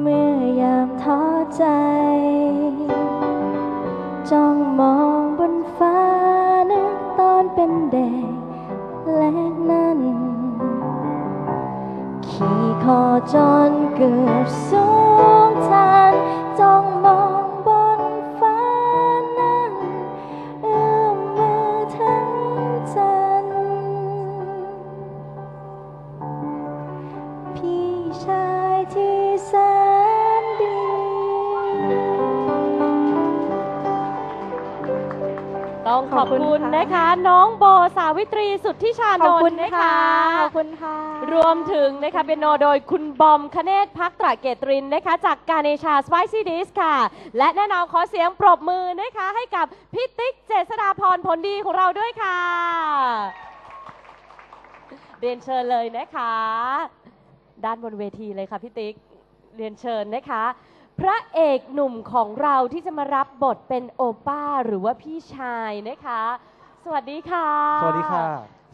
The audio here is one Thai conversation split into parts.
เมื่อยามท้อใจ จ้องมองบนฟ้านึกตอนเป็นเด็กและนั้น ขี่คอจนเกือบสูงทันจ้องมองบนฟ้านั้นเอื้อมมือถึงจันทร์พี่ชายที่แสน ต้องขอบขอบคุคุณณค่ะนะคะ น้องโบสาวิตรีสุทธิชานขอบนคุณท์นะค่ะคะ ขอบคุณค่ะ รวมถึงนะคะเป็นโนโดยคุณบอมคเนศพักตระเกตรินนะคะ จากการเนชาสไปซี่ดิสค่ะ และแน่นอนขอเสียงปรบมือนะคะ ให้กับพี่ติ๊กเจษฎาพรผลดีของเราด้วยค่ะ เรียนเชิญเลยนะคะ ด้านบนเวทีเลยค่ะพี่ติ๊ก เรียนเชิญนะคะ พระเอกหนุ่มของเราที่จะมารับบทเป็นโอป้าหรือว่าพี่ชายนะคะ สวัสดีค่ะ สวัสดีค่ะ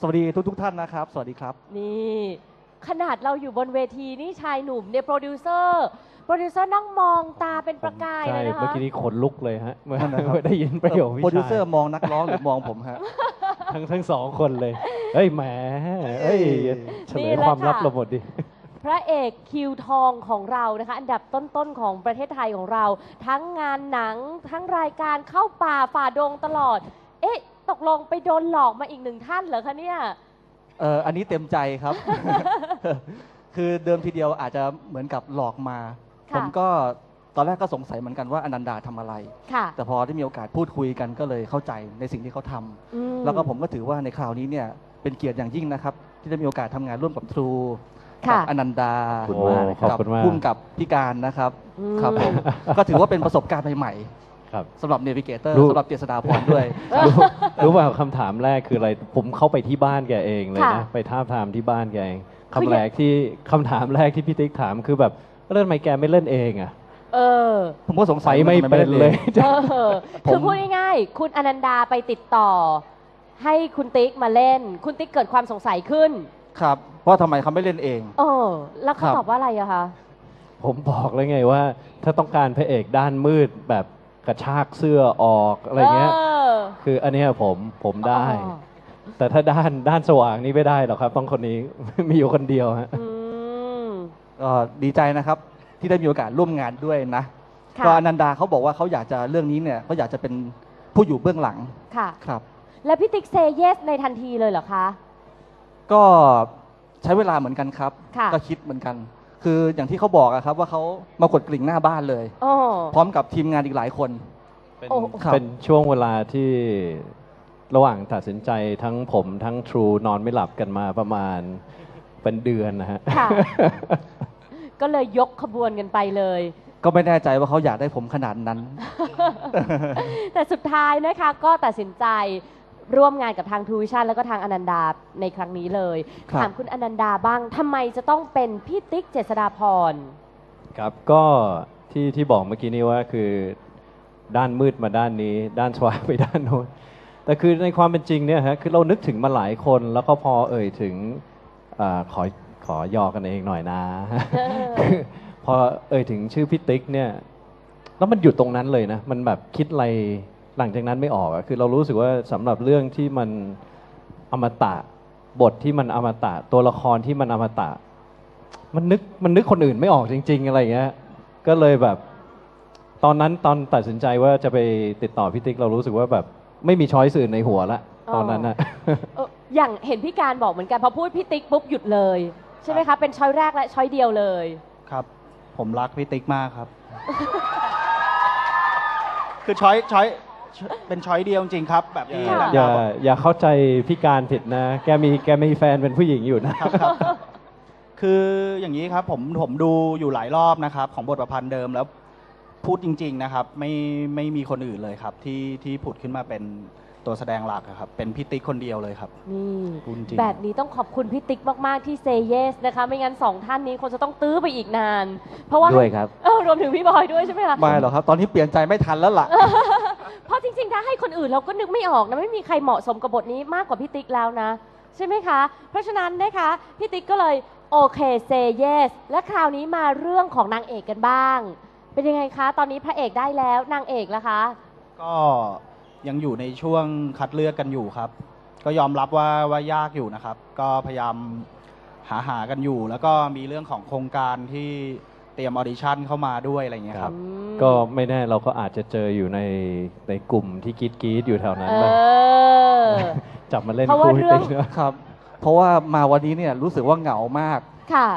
สวัสดีทุกทุกๆท่านนะครับ สวัสดีครับ นี่ ขนาดเราอยู่บนเวทีนี่ชายหนุ่มเนี่ยโปรดิวเซอร์โปรดิวเซอร์นั่งมองตาเป็นประกายใช่เลยนะคะเมื่อกี้นี้ขนลุกเลยฮะเมื่อนั่นนะครับเมื่อได้ยินประโยคพี่โปรดิวเซอชายร์มองนักร้องหรือมองผมฮะทั้งทั้งสองคนเลยเฮ้ยแหมเอ้ยเฉลยความลับเราหมดดิ พระเอกคิวทองของเรานะคะ อันดับต้นๆของประเทศไทยของเรา ทั้งงานหนังทั้งรายการเข้าป่าฝ่าดงตลอด เอ๊ะ ตกลงไปโดนหลอกมาอีกหนึ่งท่านเหรอคะเนี่ย เอออันนี้เต็มใจครับ คือเดิมทีเดียวอาจจะเหมือนกับหลอกมา ค่ะ ผมก็ตอนแรกก็สงสัยเหมือนกันว่าอนันดาทำอะไร ค่ะแต่พอได้มีโอกาสพูดคุยกันก็เลยเข้าใจในสิ่งที่เขาทำอืมแล้วก็ผมก็ถือว่าในคราวนี้เนี่ยเป็นเกียรติอย่างยิ่งนะครับ ที่ได้มีโอกาสทำงานร่วมกับทรู ค่ะกัอนันดาขอบคุณมากนะครับขอบคุณมาก พุ่มกับพี่การนะครับอืม ครับผมก็ถือว่าเป็นประสบการณ์ใหม่ครับ ๆสำหรับเนวิเกเตอร์รู้ สำหรับเจษฎาพรด้วย รู้รู้ว่าคำถามแรกคืออะไร ผมเข้าไปที่บ้านแกเองเลยค่ะนะ ไปท้าบทามที่บ้านแกเองคือคำแรกที่คำถามแรกที่พี่ติ๊กถามคือแบบเล่นทำไมแกไม่เล่นเองอะเออ ผมก็สงไฟสัยไม่ทำเป็นเลย เออ ผม คือพูดง่ายๆ คุณอนันดาไปติดต่อ ให้คุณติ๊กมาเล่น คุณติ๊กเกิดความสงสัยขึ้น ครับเพราะทำไมเขาไม่เล่นเอง เออ แล้วเขาครับตอบว่าอะไรอะคะผมบอกแล้วไงว่า ถ้าต้องการพระเอกด้านมืดแบบกระชากเสื้อออกอะไรเงี้ยเออคืออันเนี้ยผมผมได้ อ๋อแต่ถ้าด้านด้านสว่างนี่ไม่ได้หรอกครับ ต้องคนนี้ มีอยู่คนเดียวฮะ อืม ก็ดีใจนะครับ ที่ได้มีโอกาสร่วมงานด้วยนะค่ะ ก็อนันดาเขาบอกว่าเขาอยากจะเรื่องนี้เนี่ยเขาอยากจะเป็นผู้อยู่เบื้องหลังค่ะ ครับ แล้วพี่ติ๊กเซเยสในทันทีเลยเหรอคะ ก็ใช้เวลาเหมือนกันครับ ค่ะ ก็คิดเหมือนกัน คืออย่างที่เขาบอกอะครับว่าเขามากดกลิ่งหน้าบ้านเลย โอ้ พร้อมกับทีมงานอีกหลายคน เป็นโอ้ครับ เป็นช่วงเวลาที่ระหว่างตัดสินใจทั้งผมทั้ง True นอนไม่หลับกันมาประมาณเป็นเดือนนะฮะ ค่ะ ก็เลยยกขบวนกันไปเลย ก็ไม่แน่ใจว่าเขาอยากได้ผมขนาดนั้น แต่สุดท้ายนะคะก็ตัดสินใจ ร่วมงานกับทางทูวิชั่นแล้วก็ทางอนันดาในครั้งนี้เลยครับ ถามคุณอนันดาบ้างทำไมจะต้องเป็นพี่ติ๊กเจษฎาพร ครับก็ที่ที่บอกเมื่อกี้นี้ว่าคือด้านมืดมาด้านนี้ ด้านสว่างไปด้านโน้นแต่คือในความเป็นจริงเนี่ยฮะคือเรานึกถึงมาหลายคนแล้วก็พอเอ่ยถึงอาขอขอยอกันเองหน่อยนะคือพอเอ่ยถึงชื่อพี่ติ๊กเนี่ยแล้วมันหยุดตรงนั้นเลยนะ มันแบบคิดอะไร หลังจากนั้นไม่ออกอะคือเรารู้สึกว่าสำหรับเรื่องที่มันอมตะบทที่มันอมตะ ตัวละครที่มันอมตะ มันนึกมันนึกคนอื่นไม่ออกจริง ๆ อะไรอย่างเงี้ยก็เลยแบบ ตอนนั้นตอนตัดสินใจว่าจะไปติดต่อพี่ติ๊กเรารู้สึกว่าแบบไม่มีช้อยสื่อในหัวละตอนนั้นนะเอออย่างเห็นพี่การบอกเหมือนกันพอพูดพี่ติ๊กปุ๊บหยุดเลย ใช่ไหมคะเป็นช้อยแรกและช้อยเดียวเลยครับ ผมรักพี่ติ๊กมากครับ คือช้อยช้อย เป็นช้อยเดียวจริงๆครับ แบบที่ค่ะหลังอย่าบอกอย่าเข้าใจพี่การผิดนะ แกมีแกมีแฟนเป็นผู้หญิงอยู่นะครับครับคืออย่างนี้ครับผมผมดูอยู่หลายรอบนะครับ ของบทประพันธ์เดิมแล้วพูดจริง ๆ นะครับ ไม่ไม่มีคนอื่นเลยครับ ที่ที่ผุดขึ้นมาเป็น ตัวแสดงหลักอะครับ เป็นพี่ติ๊กคนเดียวเลยครับ นี่พูดจริง แบบนี้ต้องขอบคุณพี่ติ๊กมาก ๆ ที่เซเยสนะคะ ไม่งั้นสองท่านนี้คงจะต้องตื้อไปอีกนาน เพราะว่าด้วยครับ เออรวมถึงพี่บอยด้วยใช่ไหมคะ ไม่หรอกครับ ตอนนี้เปลี่ยนใจไม่ทันแล้วล่ะ เพราะจริง ๆ ถ้าให้คนอื่นเราก็นึกไม่ออกนะไม่มีใครเหมาะสมกับบทนี้มากกว่าพี่ติ๊กแล้วนะ ใช่ไหมคะ เพราะฉะนั้นนะคะพี่ติ๊กก็เลยโอเคเซเยสและคราวนี้มาเรื่องของนางเอกกันบ้าง เป็นยังไงคะ ตอนนี้พระเอกได้แล้วนางเอกล่ะคะ ก็ ยังอยู่ในช่วงคัดเลือกกันอยู่ครับ ก็ยอมรับว่าว่ายากอยู่นะครับ ก็พยายามหาหากันอยู่ แล้วก็มีเรื่องของโครงการที่เตรียมออดิชั่นเข้ามาด้วยอะไรอย่างเงี้ยครับอืมก็ไม่แน่เราก็อาจจะเจออยู่ในในกลุ่มที่กรีดกรีดอยู่แถวนั้นเอบ้างอ จับมาเล่นเพราะว่าคู่ให้เรื่องติ๊กเนอะครับ เพราะว่ามาวันนี้เนี่ยรู้สึกว่าเหงามาก ค่ะ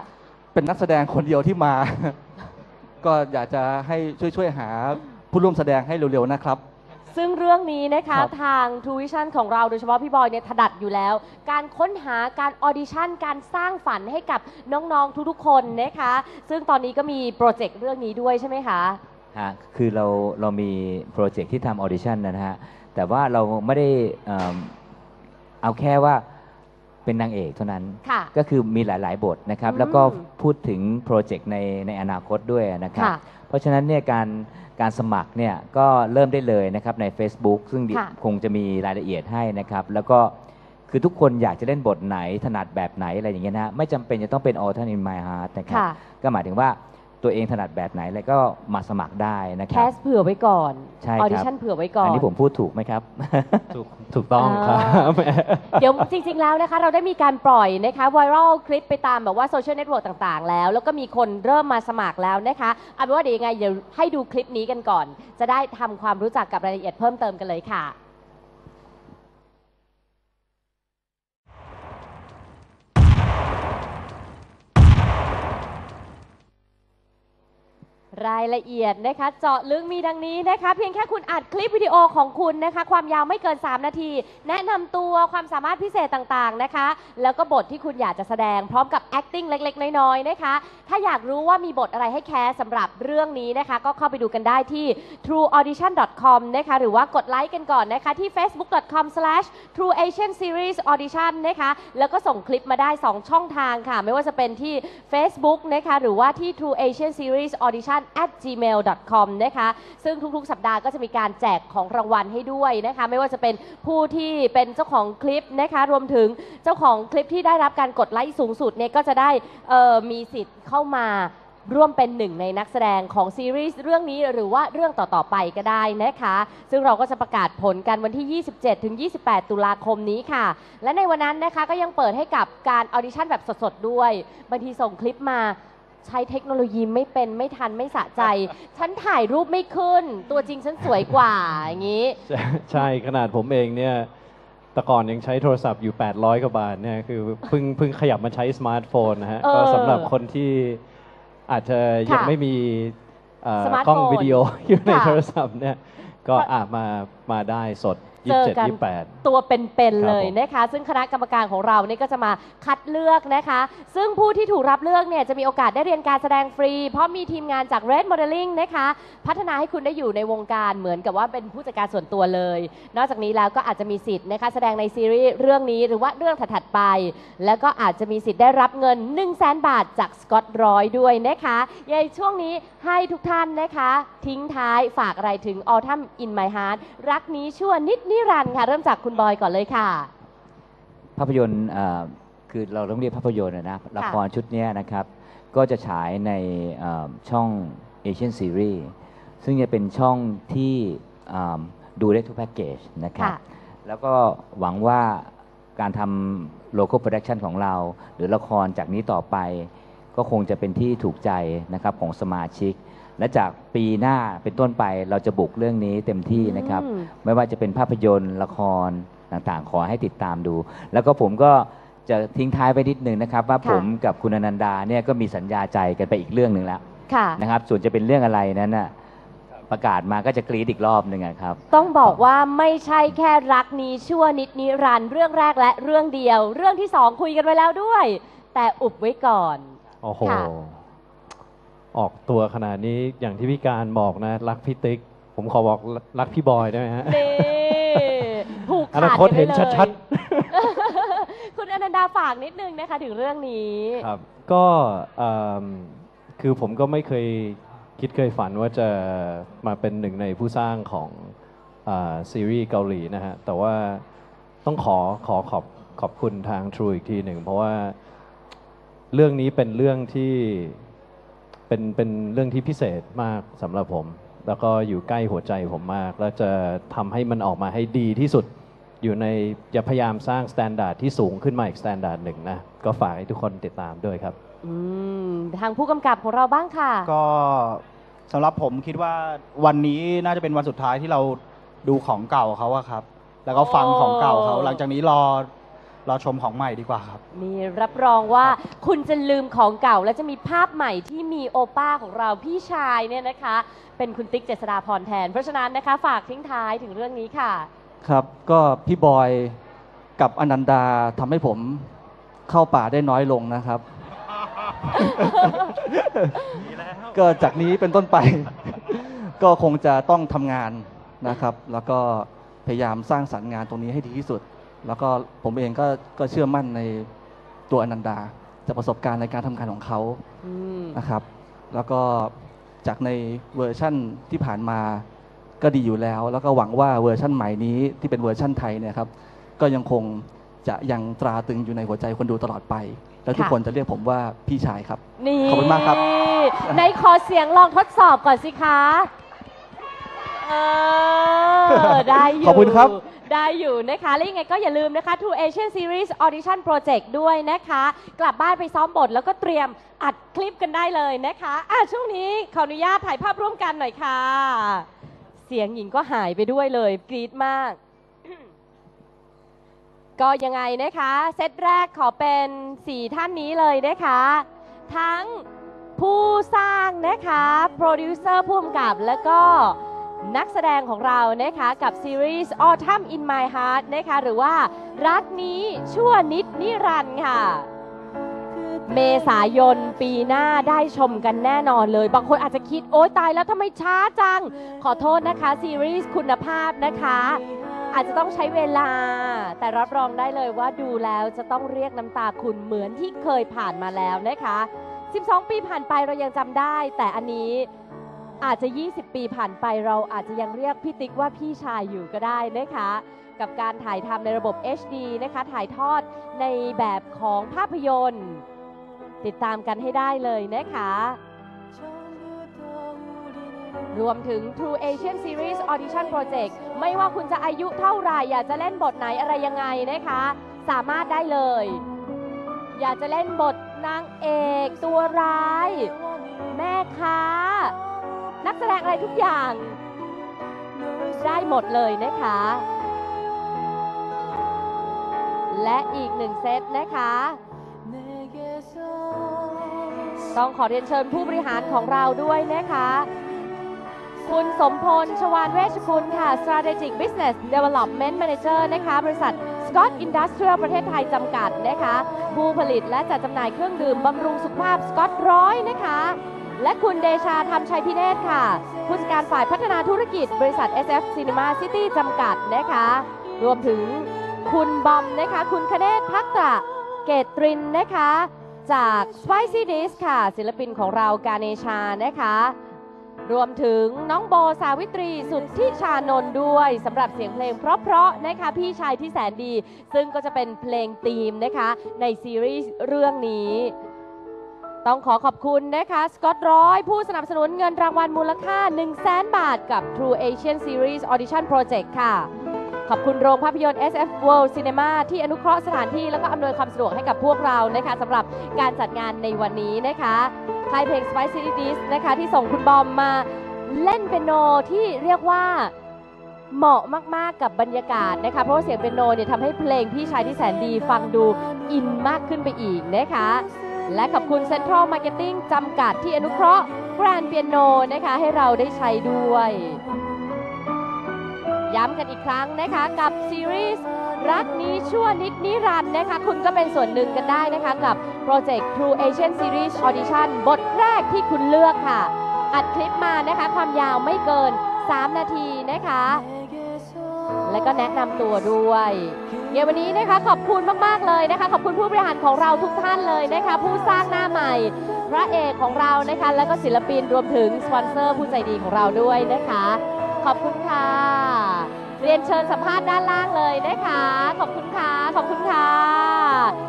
เป็นนักแสดงคนเดียวที่มา ก็อยากจะให้ช่วยๆหาผู้ร่วมแสดงให้เร็วๆนะครับ ซึ่งเรื่องนี้นะคะครับทาง True Vision ของเราโดยเฉพาะพี่บอยเนี่ยถนัดอยู่แล้ว การค้นหาการออดิชั่น การสร้างฝันให้กับน้อง ๆ ทุกๆ คนนะคะ ซึ่งตอนนี้ก็มีโปรเจกต์เรื่องนี้ด้วยใช่ไหมคะ ฮะคือเราเรามีโปรเจกต์ที่ทำออดิชั่นนะฮะ แต่ว่าเราไม่ได้เอิ่มเอาแค่ว่าเป็นนางเอกเท่านั้น ค่ะ ก็คือมีหลาย ๆ บทนะครับอืมแล้วก็พูดถึงโปรเจกต์ในในอนาคตด้วยนะครับ ค่ะ เพราะฉะนั้นเนี่ยการการสมัครเนี่ยก็เริ่มได้เลยนะครับใน Facebook ซึ่งค่ะคงจะมีรายละเอียดให้นะครับ แล้วก็คือทุกคนอยากจะเล่นบทไหนถนัดแบบไหนอะไรอย่างเงี้ยนะฮะไม่จำเป็นจะต้องเป็น All Time in My Heart นะครับค่ะ ก็หมายถึงว่า ตัวเองถนัดแบบไหนอะไรก็มาสมัครได้นะคแครับ สเผื่อไว้ก่อนใช่อครับอดิชั่นเผื่อไว้ก่อน อันนี้ผมพูดถูกไหมครับ ถูกถูกต้องครับ เดี๋ยวจริง ๆ แล้วนะคะ เราได้มีการปล่อยนะคะไวรัลคลิปไปตามแบบว่าโซเชียลเน็ตเวิร์กต่างๆ แล้ว แล้วก็มีคนเริ่มมาสมัครแล้วนะคะเอาเป็นว่าเดี๋ยวยังไงเดี๋ยวให้ดูคลิปนี้กันก่อน จะได้ทำความรู้จักกับรายละเอียดเพิ่มเติมกันเลยค่ะ รายละเอียดนะคะ เจาะลึกมีดังนี้นะคะ เพียงแค่คุณอัดคลิปวิดีโอของคุณนะคะ ความยาวไม่เกิน 3 นาที แนะนำตัวความสามารถพิเศษต่างๆนะคะ แล้วก็บทที่คุณอยากจะแสดงพร้อมกับ acting เล็กๆ น้อยๆนะคะ ถ้าอยากรู้ว่ามีบทอะไรให้แคสสำหรับเรื่องนี้นะคะ ก็เข้าไปดูกันได้ที่ trueaudition.com นะคะ หรือว่ากดไลค์กันก่อนนะคะที่ facebook.com/trueasianseries-audition นะคะ แล้วก็ส่งคลิปมาได้ 2 ช่องทางค่ะ ไม่ว่าจะเป็นที่ Facebook นะคะ หรือว่าที่ True Asian Series Audition at gmail.com นะคะ ซึ่งทุกๆ สัปดาห์ก็จะมีการแจกของรางวัลให้ด้วยนะคะ ไม่ว่าจะเป็นผู้ที่เป็นเจ้าของคลิปนะคะ รวมถึงเจ้าของคลิปที่ได้รับการกดไลค์สูงสุดเนี่ยก็จะได้เอ่อมีสิทธิ์เข้ามาร่วมเป็นหนึ่งในนักแสดงของซีรีส์เรื่องนี้หรือว่าเรื่องต่อ ๆ ไปก็ได้นะคะ ซึ่งเราก็จะประกาศผลกันวันที่ 27 ถึง 28 ตุลาคมนี้ค่ะ และในวันนั้นนะคะก็ยังเปิดให้กับการออดิชั่นแบบสด ๆ ด้วยบางทีส่งคลิปมา ใช้เทคโนโลยีไม่เป็นไม่ทันไม่สะใจ ฉันถ่ายรูปไม่ขึ้น ตัวจริงฉันสวยกว่าอย่างนี้ ใช่ใช่ขนาดผมเองเนี่ยแต่ก่อนยังใช้โทรศัพท์อยู่ 800กว่าบาทเนี่ยคือเพิ่งเพิ่งขยับมาใช้สมาร์ทโฟนนะฮะ เออก็สำหรับคนที่อาจจะยังค่ะไม่มีเอ่อสมาร์ทกล้องโฟนวิดีโออยู่ในค่ะ โทรศัพท์เนี่ยก็อามามาได้สด เจอกัน27 28ตัวเป็นๆครับเลยผมนะคะ ซึ่งคณะกรรมการของเราเนี่ยก็จะมาคัดเลือกนะคะ ซึ่งผู้ที่ถูกรับเลือกเนี่ยจะมีโอกาสได้เรียนการแสดงฟรี เพราะมีทีมงานจาก Red Modeling นะคะ พัฒนาให้คุณได้อยู่ในวงการเหมือนกับว่าเป็นผู้จัดการส่วนตัวเลย นอกจากนี้แล้วก็อาจจะมีสิทธิ์นะคะแสดงในซีรีส์เรื่องนี้หรือว่าเรื่องถัดๆไป แล้วก็อาจจะมีสิทธิ์ได้รับเงิน 1 0 0 0 0แบาทจากสกอตร้อยด้วยนะคะในช่วงนี้ให้ทุกท่านนะคะ ทิ้งท้ายฝากอะไรถึง Autumn in My Heart รักนี้ชั่วนิดนิรันดร์ค่ะ เริ่มจากคุณบอยก่อนเลยค่ะ ภาพยนตร์เอ่อคือเราต้องเรียกภาพยนตร์อะนะละครชุดเนี้ยนะครับ ก็จะฉายในเอ่อช่อง Asian Series ซึ่งจะเป็นช่องที่อ่าดูได้ทุกแพ็กเกจนะครับ ค่ะ แล้วก็หวังว่าการทำโลโก้โปรดักชันของเรา หรือละครจากนี้ต่อไป ก็คงจะเป็นที่ถูกใจนะครับของสมาชิก และจากปีหน้าเป็นต้นไปเราจะบุกเรื่องนี้เต็มที่นะครับ อืม ไม่ว่าจะเป็นภาพยนตร์ละครต่างๆ ขอให้ติดตามดู แล้วก็ผมก็จะทิ้งท้ายไปนิดนึงนะครับ ว่าค่ะ ผมกับคุณอนันดาเนี่ยก็มีสัญญาใจกันไปอีกเรื่องหนึ่งแล้วค่ะ นะครับ ส่วนจะเป็นเรื่องอะไรนั้นน่ะประกาศมาก็จะกรีดอีกรอบหนึ่งอะครับ ต้องบอกว่าไม่ใช่แค่รักนี้ชั่วนิดนิรันดร์เรื่องแรกและเรื่องเดียว เรื่องที่สองคุยกันไว้แล้วด้วย แต่อุบไว้ก่อน โอ้โห ค่ะ ออกตัวขนาดนี้อย่างที่พี่การบอกนะ รักพี่ติ๊ก ผมขอบอกรักพี่บอยได้ไหมฮะนี่ผูกอขาดนาคตกัไว้เห็นลย ชัดคุณอนันดาฝากนิดนึงนะคะถึงเรื่องนี้ ครับก็เอิ่มคือผมก็ไม่เคยคิดเคยฝันว่าจะมาเป็นหนึ่งในผู้สร้างของอาซีรีส์เกาหลีนะฮะ แต่ว่าต้องขอขอขอบขอบคุณทาง True อีกทีหนึ่ง เพราะว่าเรื่องนี้เป็นเรื่องที่ เป็นเป็นเรื่องที่พิเศษมากสำหรับผม แล้วก็อยู่ใกล้หัวใจผมมาก แล้วจะทำให้มันออกมาให้ดีที่สุด อยู่ในจะพยายามสร้างสแตนดาร์ดที่สูงขึ้นมาอีกสแตนดาร์ดหนึ่งนะ ก็ฝากให้ทุกคนติดตามด้วยครับ อืมทางผู้กำกับของเราบ้างค่ะ ก็สำหรับผมคิดว่าวันนี้น่าจะเป็นวันสุดท้ายที่เราดูของเก่าเขาอะครับ แล้วก็ฟังของเก่าเขาโอ้หลังจากนี้รอ รอชมของใหม่ดีกว่าครับ นี่รับรองว่าคุณจะลืมของเก่าและจะมีภาพใหม่ที่มีโอป้าของเราพี่ชายเนี่ยนะคะ เป็นคุณติ๊กเจษฎาพรแทน เพราะฉะนั้นนะคะฝากทิ้งท้ายถึงเรื่องนี้ค่ะ ครับก็พี่บอยกับอนันดาทำให้ผมเข้าป่าได้น้อยลงนะครับ ก็จากนี้เป็นต้นไป ก็คงจะต้องทำงานนะครับ แล้วก็พยายามสร้างสรรค์งานตรงนี้ให้ดีที่สุด แล้วก็ผมเองก็ก็เชื่อมั่นในตัวอนันดา จากประสบการณ์ในการทำงานของเขาอืมนะครับ แล้วก็จากในเวอร์ชั่นที่ผ่านมาก็ดีอยู่แล้ว แล้วก็หวังว่าเวอร์ชั่นใหม่นี้ที่เป็นเวอร์ชั่นไทยเนี่ยครับก็ยังคงจะยังตราตรึงอยู่ในหัวใจคนดูตลอดไป แล้วทุกค่ะคนจะเรียกผมว่าพี่ชายครับ นี่ขอบคุณมากครับ ในขอเสียงลองทดสอบก่อนสิคะ เออ ได้อยู่ ขอบคุณครับ ได้อยู่นะคะ และยังไงก็อย่าลืมนะคะ True Asian Series Audition Project ด้วยนะคะ กลับบ้านไปซ้อมบทแล้วก็เตรียมอัดคลิปกันได้เลยนะคะอะช่วงนี้ขออนุญาตถ่ายภาพร่วมกันหน่อยค่ะ เสียงหญิงก็หายไปด้วยเลยกรี๊ดมาก ก็ยังไงนะคะ เซตแรกขอเป็น4ท่านนี้เลยนะคะ ทั้งผู้สร้างนะคะ โปรดิวเซอร์ผู้กำกับแล้วก็ นักแสดงของเรานะคะกับซีรีส์ Autumn in My Heart นะคะหรือว่ารักนี้ชั่วนิดนิรันดร์ค่ะ เมษายนปีหน้าได้ชมกันแน่นอนเลย บางคนอาจจะคิดโอ๊ยตายแล้วทำไมช้าจัง ขอโทษนะคะ ซีรีส์คุณภาพนะคะ อาจจะต้องใช้เวลา แต่รับรองได้เลยว่าดูแล้วจะต้องเรียกน้ำตาคุณเหมือนที่เคยผ่านมาแล้วนะคะ 12 ปีผ่านไปเรายังจำได้ แต่อันนี้ อาจจะ 20 ปีผ่านไปเราอาจจะยังเรียกพี่ติ๊กว่าพี่ชายอยู่ก็ได้นะคะ กับการถ่ายทำในระบบ HD นะคะ ถ่ายทอดในแบบของภาพยนตร์ ติดตามกันให้ได้เลยนะคะ รวมถึง True Asian Series Audition Project ไม่ว่าคุณจะอายุเท่าไหร่อยากจะเล่นบทไหนอะไรยังไงนะคะ สามารถได้เลย อยากจะเล่นบทนางเอก ตัวร้าย แม่ค้า นักแสดงอะไรทุกอย่าง ได้หมดเลยนะคะ และอีกหนึ่งเซตนะคะ ต้องขอเรียนเชิญผู้บริหารของเราด้วยนะคะ คุณสมพล ชวานเวชกุลค่ะ Strategic Business Development Manager นะคะ บริษัท Scott Industrial ประเทศไทยจำกัดนะคะ ผู้ผลิตและจัดจำหน่ายเครื่องดื่มบำรุงสุขภาพ Scott ร้อยนะคะ และคุณเดชาธรรมชัยพิเนศค่ะ ผู้จัดการฝ่ายพัฒนาธุรกิจบริษัท SF Cinema City จำกัดนะคะ รวมถึงคุณบอมนะคะ คุณคเนศพักตระเกตตรินนะคะ จาก Spicy d i s ค่ะ ศิลปินของเรากาเนชานะคะ รวมถึงน้องโบสาวิตรีสุดที่ชานนท์ด้วยสำหรับเสียงเพลงเพราะๆนะคะ พี่ชายที่แสนดี ซึ่งก็จะเป็นเพลงธีมนะคะ ในซีรีส์เรื่องนี้ ต้องขอขอบคุณนะคะสกอตร้อยผู้สนับสนุนเงินรางวัลมูลค่า 1 0 0 0 0แบาทกับ True Asian Series Audition Project ค่ะ ขอบคุณโรงภาพยนตร์ SF World Cinema ที่อนุเคราะห์สถานที่แล้วก็อำนวยความสะดวกให้กับพวกเรานะคะสำหรับการจัดงานในวันนี้นะคะค่ายเพลง Spice City d i s นะคะที่ส่งคุณบอมมาเล่นเปียโนที่เรียกว่าเหมาะมาก ๆ กับบรรยากาศนะคะ เพราะว่าเสียงเปียโนเนี่ยทำให้เพลงพี่ชายที่แสนดีฟังดูอินมากขึ้นไปอีกนะคะ และขอบคุณ Central Marketing จำกัดที่อนุเคราะห์แกรนเปียโนนะคะให้เราได้ใช้ด้วย ย้ำกันอีกครั้งนะคะกับซีรีส์รักนี้ชั่วนิดนิรันดร์นะคะ คุณก็เป็นส่วนหนึ่งกันได้นะคะกับโปรเจกต์ True Asian Series Audition บทแรกที่คุณเลือกค่ะ อัดคลิปมานะคะความยาวไม่เกิน 3 นาทีนะคะ และก็แนะนำตัวด้วยเดี๋ยววันนี้นะคะขอบคุณมากๆเลยนะคะ ขอบคุณผู้บริหารของเราทุกท่านเลยนะคะ ผู้สร้างหน้าใหม่ พระเอกของเรานะคะ แล้วก็ศิลปินรวมถึงสปอนเซอร์ผู้ใจดีของเราด้วยนะคะ ขอบคุณค่ะ เรียนเชิญสัมภาษณ์ด้านล่างเลยนะคะ ขอบคุณค่ะ ขอบคุณค่ะ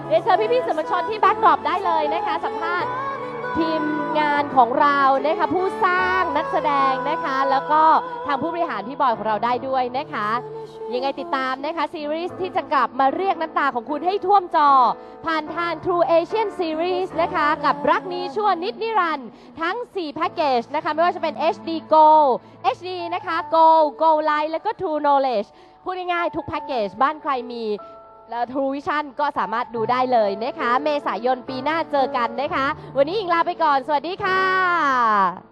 เรียนเชิญพี่ๆสื่อมวลชนที่แบ็กดรอปได้เลยนะคะ สัมภาษณ์ ทีมงานของเรานะคะผู้สร้างนักแสดงนะคะ แล้วก็ทางผู้บริหารพี่บอยของเราได้ด้วยนะคะ ยังไงติดตามนะคะซีรีส์ที่จะกลับมาเรียกน้ำตาของคุณให้ท่วมจอ ผ่านทาง True Asian Series นะคะ กับรักนี้ชั่วนิดนิรันดร์ทั้ง 4 แพ็กเกจนะคะ ไม่ว่าจะเป็น HD Go HD นะคะ Go Go Live แล้วก็ True Knowledge พูดง่ายๆทุกแพ็กเกจบ้านใครมี แล้ว True Vision ก็สามารถดูได้เลยนะคะ เมษายนปีหน้าเจอกันนะคะ วันนี้อิงลาไปก่อน สวัสดีค่ะ